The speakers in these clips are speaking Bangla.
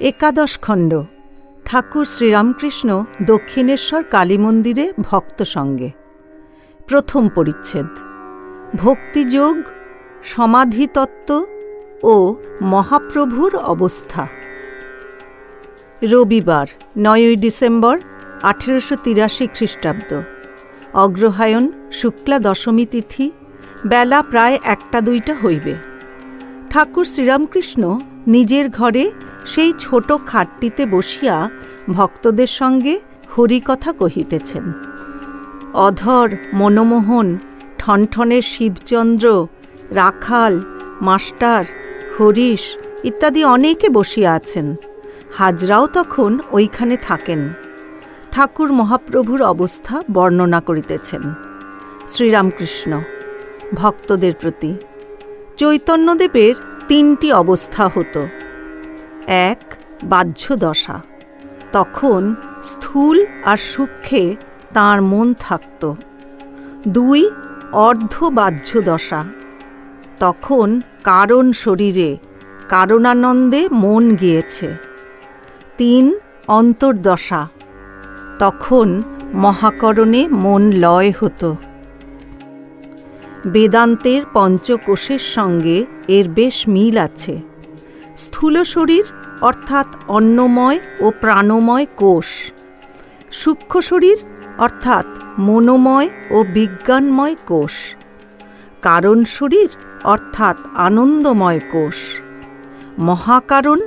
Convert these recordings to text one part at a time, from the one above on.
একাদশ খণ্ড। ঠাকুর শ্রীরামকৃষ্ণ দক্ষিণেশ্বর কালী মন্দিরে ভক্ত সঙ্গে। প্রথম পরিচ্ছেদ। ভক্তিযোগ, সমাধিতত্ত্ব ও মহাপ্রভুর অবস্থা। রবিবার, নয়ই ডিসেম্বর, আঠেরোশো তিরাশি খ্রিস্টাব্দ। অগ্রহায়ণ, শুক্লা দশমী তিথি, বেলা প্রায় একটা দুইটা হইবে। ঠাকুর শ্রীরামকৃষ্ণ নিজের ঘরে সেই ছোট খাটটিতে বসিয়া ভক্তদের সঙ্গে হরিকথা কহিতেছেন। অধর মনমোহন, ঠনঠনে শিবচন্দ্র, রাখাল, মাস্টার, হরিশ ইত্যাদি অনেকে বসিয়া আছেন। হাজরাও তখন ওইখানে থাকেন। ঠাকুর মহাপ্রভুর অবস্থা বর্ণনা করিতেছেন। শ্রীরামকৃষ্ণ, ভক্তদের প্রতি চৈতন্যদেবের তিনটি অবস্থা হতো। এক বাহ্য দশা তখন স্থূল আর সূক্ষ্মে তাঁর মন থাকত। দুই অর্ধবাহ্য দশা তখন কারণ শরীরে কারণানন্দে মন গিয়েছে। তিন, অন্তর্দশা। তখন মহাকরণে মন লয় হতো। বেদান্তের পঞ্চকোষের সঙ্গে এর বেশ মিল আছে। স্থূল শরীর অর্থাৎ অন্নময় ও প্রাণময় কোষ। সূক্ষ্ম শরীর অর্থাৎ মনোময় ও বিজ্ঞানময় কোষ। কারণ শরীর অর্থাৎ আনন্দময় কোষ। মহাকারণ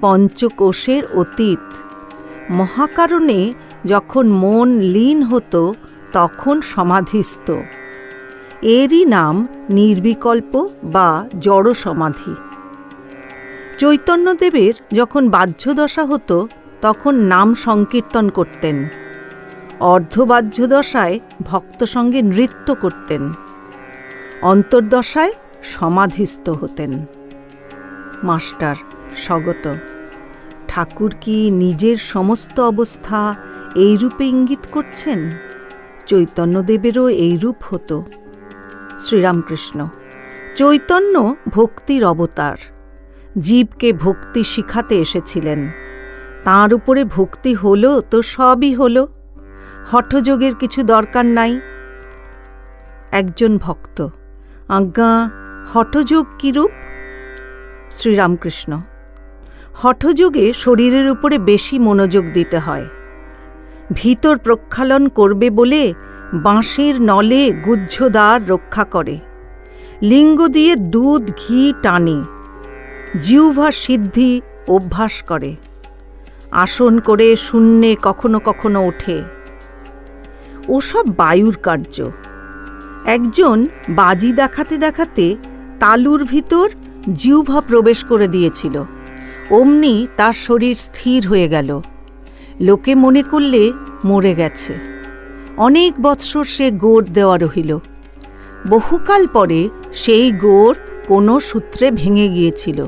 পঞ্চকোষের অতীত। মহাকারণে যখন মন লীন হতো, তখন সমাধিস্থ। এরই নাম নির্বিকল্প বা জড় সমাধি। চৈতন্যদেবের যখন বাহ্যদশা হতো, তখন নাম সংকীর্তন করতেন। অর্ধবাহ্যদশায় ভক্ত সঙ্গে নৃত্য করতেন। অন্তর্দশায় সমাধিস্থ হতেন। মাস্টার, স্বগত। ঠাকুর কি নিজের সমস্ত অবস্থা এইরূপে ইঙ্গিত করছেন? চৈতন্যদেবেরও এইরূপ হতো। শ্রীরামকৃষ্ণ। চৈতন্য ভক্তির অবতার। জীবকে ভক্তি শিখাতে এসেছিলেন। তার উপরে ভক্তি হলো তো সবই হলো। হঠযোগের কিছু দরকার নাই। একজন ভক্ত। আজ্ঞা, হঠযোগ কিরূপ? শ্রীরামকৃষ্ণ। হঠযোগে শরীরের উপরে বেশি মনোযোগ দিতে হয়। ভিতর প্রক্ষালন করবে বলে বাঁশের নলে গুহ্যদ্বার রক্ষা করে। লিঙ্গ দিয়ে দুধ, ঘি টানে। জিহ্বা সিদ্ধি অভ্যাস করে। আসন করে শূন্যে কখনো কখনো ওঠে। ওসব বায়ুর কার্য। একজন বাজি দেখাতে দেখাতে তালুর ভিতর জিহ্বা প্রবেশ করে দিয়েছিল। অমনি তার শরীর স্থির হয়ে গেল। লোকে মনে করলে মরে গেছে। অনেক বৎসর সে গোড় দেওয়া রহিল। বহুকাল পরে সেই গোড় কোনো সূত্রে ভেঙে গিয়েছিল।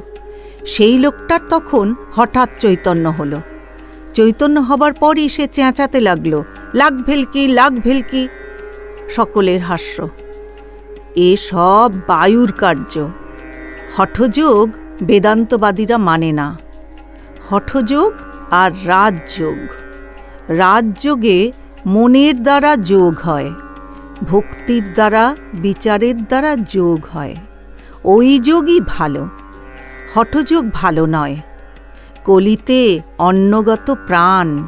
সেই লোকটার তখন হঠাৎ চৈতন্য হলো। চৈতন্য হবার পরই সে চেঁচাতে লাগল, লাগ ভেলকি লাগ ভেলকি। সকলের হাস্য। এ সব বায়ুর কার্য। হঠযোগ বেদান্তবাদীরা মানে না। হঠযোগ আর রাজযোগ। রাজযোগে মনের দ্বারা যোগ হয়, ভক্তির দ্বারা, বিচারের দ্বারা যোগ হয়। ওই যোগই ভালো, হঠযোগ ভালো নয়। কলিতে অন্নগত প্রাণ